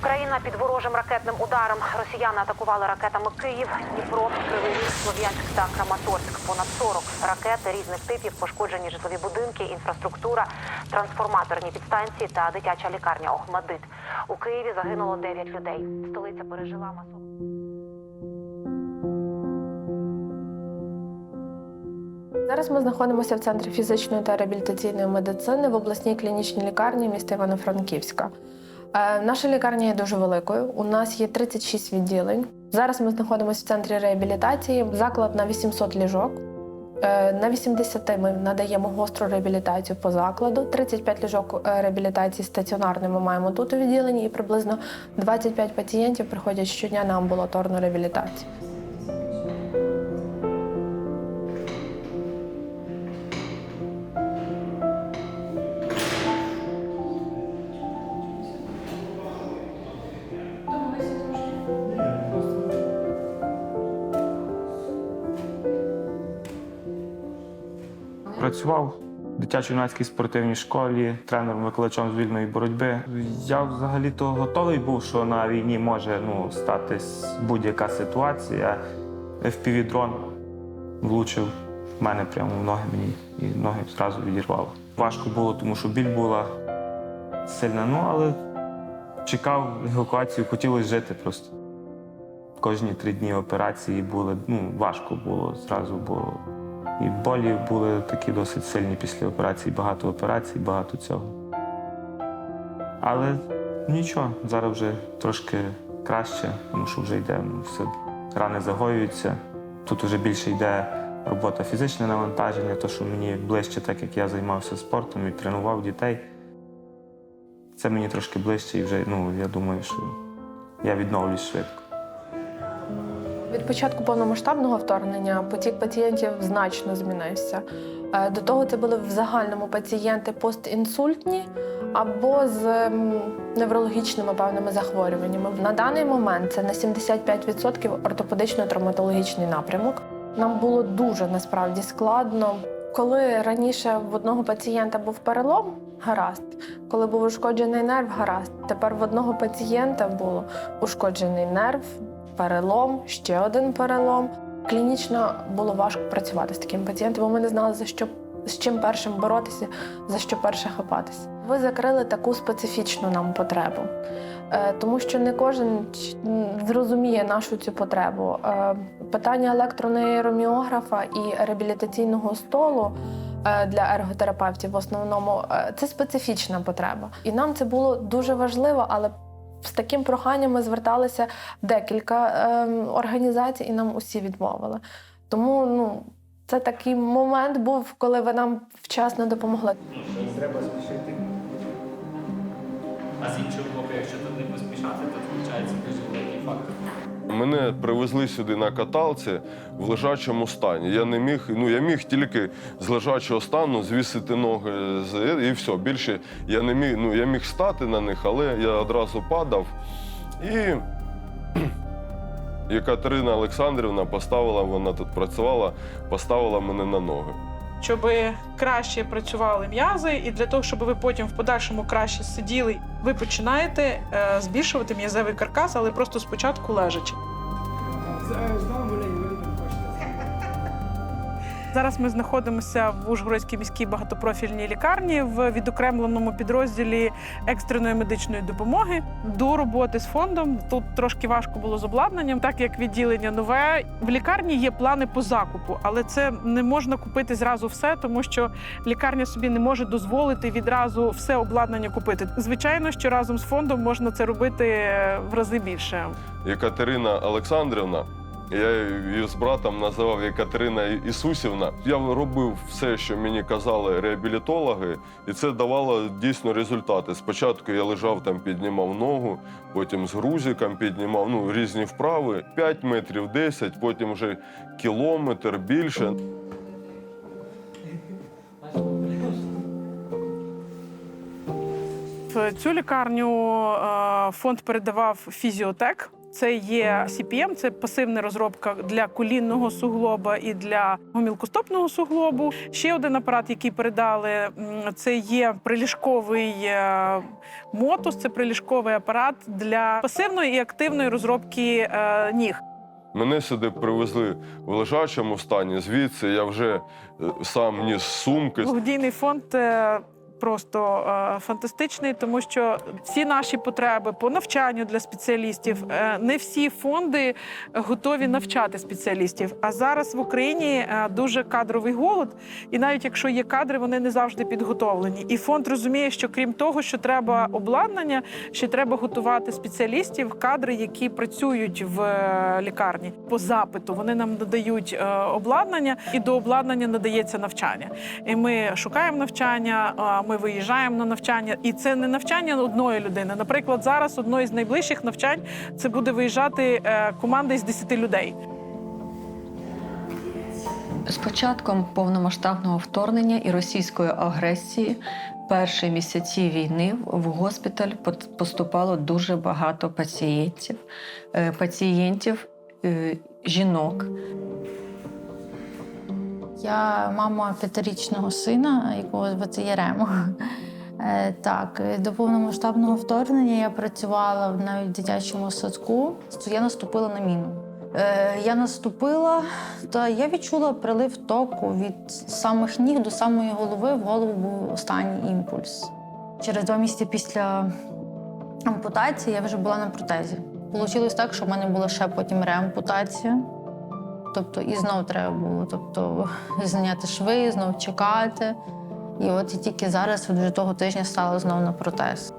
Україна під ворожим ракетним ударом. Росіяни атакували ракетами Київ, Дніпро, Кривий Слов'янськ та Краматорськ. Понад 40 ракет різних типів, пошкоджені житлові будинки, інфраструктура, трансформаторні підстанції та дитяча лікарня Охмадит. У Києві загинуло 9 людей. Столиця пережила масову. Зараз ми знаходимося в центрі фізичної та реабілітаційної медицини в обласній клінічній лікарні міста Івано-Франківська. Е, Наша лікарня є дуже великою. У нас є 36 відділень. Зараз ми знаходимося в центрі реабілітації. Заклад на 800 ліжок. Е, На 80 ми надаємо гостру реабілітацію по закладу. 35 ліжок е, реабілітації стаціонарної ми маємо тут у відділенні, і приблизно 25 пацієнтів приходять щодня на амбулаторну реабілітацію. Працював в дитячо-юнацькій спортивній школі, тренером викладачом з вільної боротьби. Я взагалі-то готовий був, що на війні може ну, статись будь-яка ситуація. FPV-дрон влучив в мене прямо в ноги мені і ноги зразу відірвало. Важко було, тому що біль була сильна, ну але чекав евакуацію, хотілося жити просто. Кожні три дні операції були, ну, важко було зразу, бо і болі були такі досить сильні після операції, багато операцій, багато цього. Але нічого, зараз вже трошки краще, тому що вже йде, ну, все, рани загоюються. Тут вже більше йде робота фізичне навантаження, то що мені ближче, так як я займався спортом і тренував дітей. Це мені трошки ближче, і вже ну, я думаю, що я відновлюсь швидко. Від початку повномасштабного вторгнення потік пацієнтів значно змінився. Е, До того це були в загальному пацієнти постінсультні або з неврологічними певними захворюваннями. На даний момент це на 75% ортопедично-травматологічний напрямок. Нам було дуже насправді складно. Коли раніше в одного пацієнта був перелом, гаразд, коли був ушкоджений нерв, гаразд. Тепер в одного пацієнта було ушкоджений нерв, перелом, ще один перелом. Клінічно було важко працювати з таким пацієнтом, бо ми не знали, за що з чим першим боротися, за що перше хапатися. Ви закрили таку специфічну нам потребу, Е, тому що не кожен зрозуміє нашу цю потребу. Е, Питання електронейроміографа і реабілітаційного столу. е, Для ерготерапевтів в основному це специфічна потреба, і нам це було дуже важливо, але з таким проханням ми зверталися декілька ем, організацій, і нам усі відмовили. Тому ну, це такий момент був, коли ви нам вчасно допомогли. Треба спішити. А з іншого боку, якщо тут не поспішати, то включається дуже великий фактор. Мене привезли сюди на каталці в лежачому стані. Я не міг, ну я міг тільки з лежачого стану звісити ноги і все. Більше я не міг. Ну я міг стати на них, але я одразу падав. І Екатерина Олександрівна поставила, вона тут працювала, поставила мене на ноги. щоб краще працювали м'язи, і для того, щоб ви потім в подальшому краще сиділи, ви починаєте е, збільшувати м'язевий каркас, але просто спочатку лежачи. Зараз ми знаходимося в Ужгородській міській багатопрофільній лікарні в відокремленому підрозділі екстреної медичної допомоги. До роботи з фондом тут трошки важко було з обладнанням, так як відділення нове. В лікарні є плани по закупу, але це не можна купити зразу все, тому що лікарня собі не може дозволити відразу все обладнання купити. Звичайно, що разом з фондом можна це робити в рази більше. Екатерина Олександрівна. Я її з братом називав Екатерина Ісусівна. Я робив все, що мені казали реабілітологи, і це давало дійсно результати. Спочатку я лежав там, піднімав ногу, потім з грузиком піднімав ну, різні вправи. 5 метрів, 10, потім вже кілометр більше. Цю лікарню е, фонд передавав фізіотек. Це є CPM, це пасивна розробка для колінного суглоба і для гомілкостопного суглобу. Ще один апарат, який передали, це є приліжковий е, мотус, це приліжковий апарат для пасивної і активної розробки е, ніг. Мене сюди привезли в лежачому стані. Звідси я вже е, сам ніс сумки. Благодійний фонд просто е, фантастичний, тому що всі наші потреби по навчанню для спеціалістів, е, не всі фонди готові навчати спеціалістів. А зараз в Україні е, дуже кадровий голод, і навіть якщо є кадри, вони не завжди підготовлені. І фонд розуміє, що крім того, що треба обладнання, ще треба готувати спеціалістів, кадри, які працюють в лікарні по запиту. Вони нам надають обладнання, і до обладнання надається навчання. І ми шукаємо навчання, ми виїжджаємо на навчання. І це не навчання одної людини. Наприклад, зараз одно із найближчих навчань це буде виїжджати е, команда із 10 людей. З початком повномасштабного вторгнення і російської агресії перші місяці війни в госпіталь поступало дуже багато пацієнтів, Е, пацієнтів е, жінок. Я мама п'ятирічного сина, якого звати Яремо. Е, Так, до повномасштабного вторгнення я працювала навіть в дитячому садку. Я наступила на міну. Е, Я наступила, та я відчула прилив току від самих ніг до самої голови. В голову був останній імпульс. Через два місяці після ампутації я вже була на протезі. Получилось так, що в мене була ще потім реампутація. Тобто і знов треба було. Тобто зняти шви, знов чекати. І от і тільки зараз, от вже того тижня, стала знов на протез.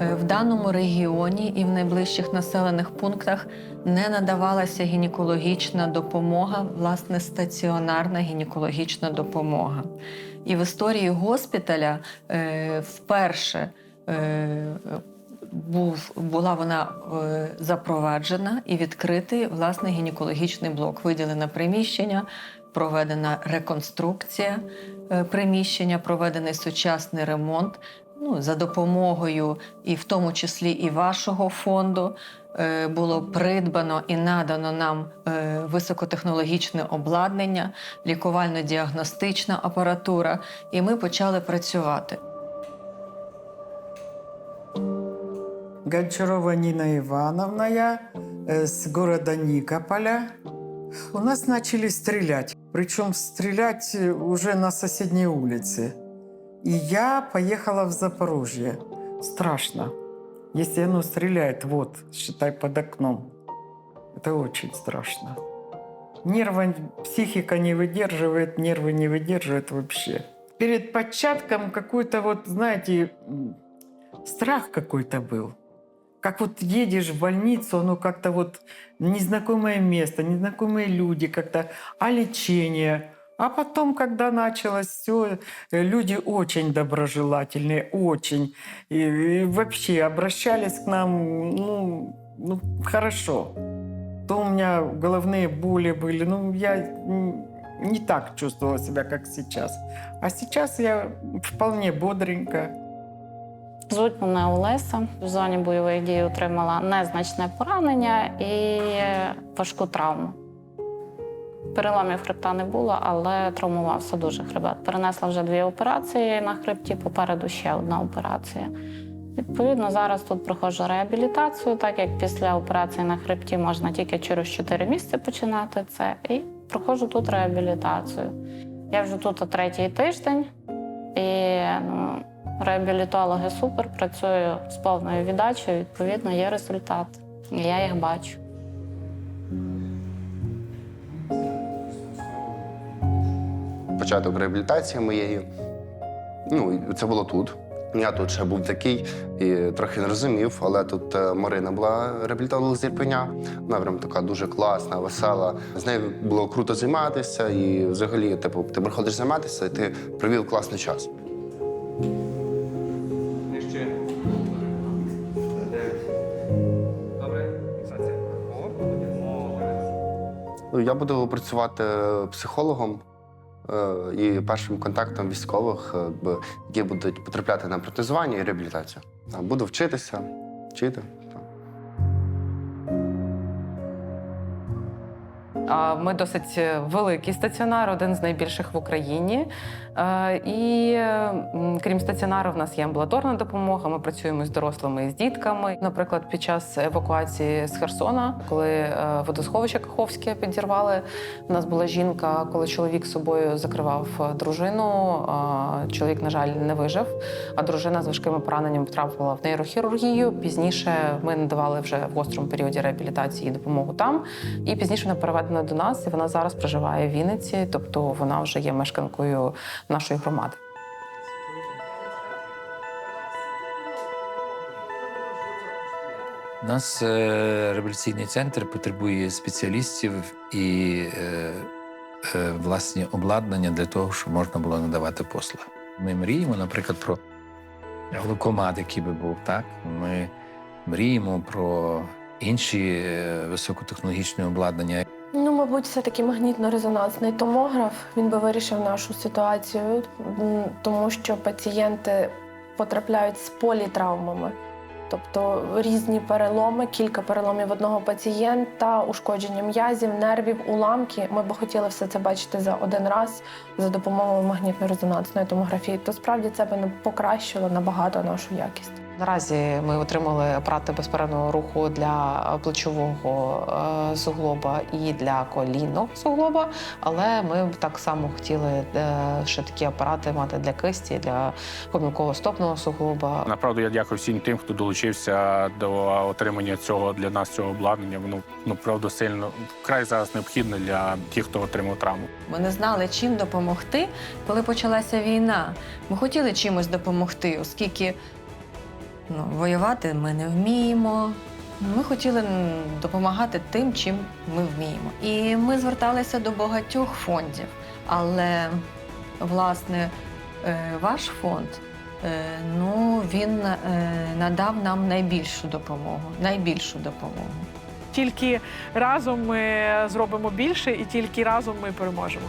Е, В даному регіоні і в найближчих населених пунктах не надавалася гінекологічна допомога, власне, стаціонарна гінекологічна допомога. І в історії госпіталя е, вперше е, був, була вона е, запроваджена і відкритий власне гінекологічний блок. Виділено приміщення, проведена реконструкція е, приміщення, проведений сучасний ремонт. Ну, за допомогою, і в тому числі і вашого фонду, е, було придбано і надано нам високотехнологічне обладнання, лікувально-діагностична апаратура, і ми почали працювати. Гончарова Нина Ивановна, я э, с города Никополя. У нас начали стрелять. Причем стрелять э, уже на соседней улице. И я поехала в Запорожье. Страшно. Если оно стреляет, вот, считай, под окном. Это очень страшно. Нервы, психика не выдерживает, нервы не выдерживают вообще. Перед початком какой-то вот, знаете, страх какой-то был. Как вот едешь в больницу, оно как-то вот незнакомое место, незнакомые люди, как-то, а лечение. А потом, когда началось все, люди очень доброжелательные, очень. И, и вообще обращались к нам, ну, ну, хорошо. То у меня головные боли были, ну, я не так чувствовала себя, как сейчас. А сейчас я вполне бодренько. Звуть мене Олеся. В зоні бойових дій отримала незначне поранення і важку травму. Переламів хребта не було, але травмувався дуже хребет. Перенесла вже дві операції на хребті, попереду ще одна операція. Відповідно, зараз тут проходжу реабілітацію, так як після операції на хребті можна тільки через 4 місяці починати це. І проходжу тут реабілітацію. Я вже тут третій тиждень, і ну, реабілітологи супер, працюю з повною віддачею, відповідно, є результат. Я їх бачу. початок реабілітації моєї. Ну, це було тут. Я тут ще був такий і трохи не розумів, але тут е, Марина була реабілітолог з Ірпеня. Вона прям така дуже класна, весела. З нею було круто займатися, і взагалі, типу, ти приходиш займатися, і ти провів класний час. Я буду працювати психологом е, і першим контактом військових, е, які будуть потрапляти на протезування і реабілітацію. Буду вчитися, вчити. Ми досить великий стаціонар, один з найбільших в Україні. Е, І крім стаціонару, в нас є амбулаторна допомога. Ми працюємо з дорослими і з дітками. Наприклад, під час евакуації з Херсона, коли е, водосховище Каховське підірвали, у нас була жінка, коли чоловік з собою закривав е, дружину. е, Чоловік, на жаль, не вижив, а дружина з важкими пораненнями потрапила в нейрохірургію. Пізніше ми надавали вже в гострому періоді реабілітації допомогу там. І пізніше вона переведена до нас, і вона зараз проживає в Вінниці, тобто вона вже є мешканкою нашої громади. Нас е, реабілітаційний центр потребує спеціалістів і е, е, власні обладнання для того, щоб можна було надавати послуги. Ми мріємо, наприклад, про глукомат, який би був, так? Ми мріємо про інші високотехнологічні обладнання. Ну, мабуть, все-таки магнітно-резонансний томограф. Він би вирішив нашу ситуацію, тому що пацієнти потрапляють з політравмами. Тобто різні переломи, кілька переломів одного пацієнта, ушкодження м'язів, нервів, уламки. Ми би хотіли все це бачити за один раз за допомогою магнітно-резонансної томографії. То справді це би покращило набагато нашу якість. Наразі ми отримали апарати безперервного руху для плечового е, суглоба і для колінного суглоба, але ми б так само хотіли е, ще такі апарати мати для кисті, для помилково-стопного суглоба. Направду я дякую всім тим, хто долучився до отримання цього для нас цього обладнання. Воно ну правда сильно вкрай зараз необхідне для тих, хто отримав травму. Ми не знали, чим допомогти, коли почалася війна. Ми хотіли чимось допомогти, оскільки ну, воювати ми не вміємо. Ми хотіли допомагати тим, чим ми вміємо. І ми зверталися до багатьох фондів. Але, власне, е, ваш фонд. е, Ну, він е, надав нам найбільшу допомогу. Найбільшу допомогу. Тільки разом ми зробимо більше, і тільки разом ми переможемо.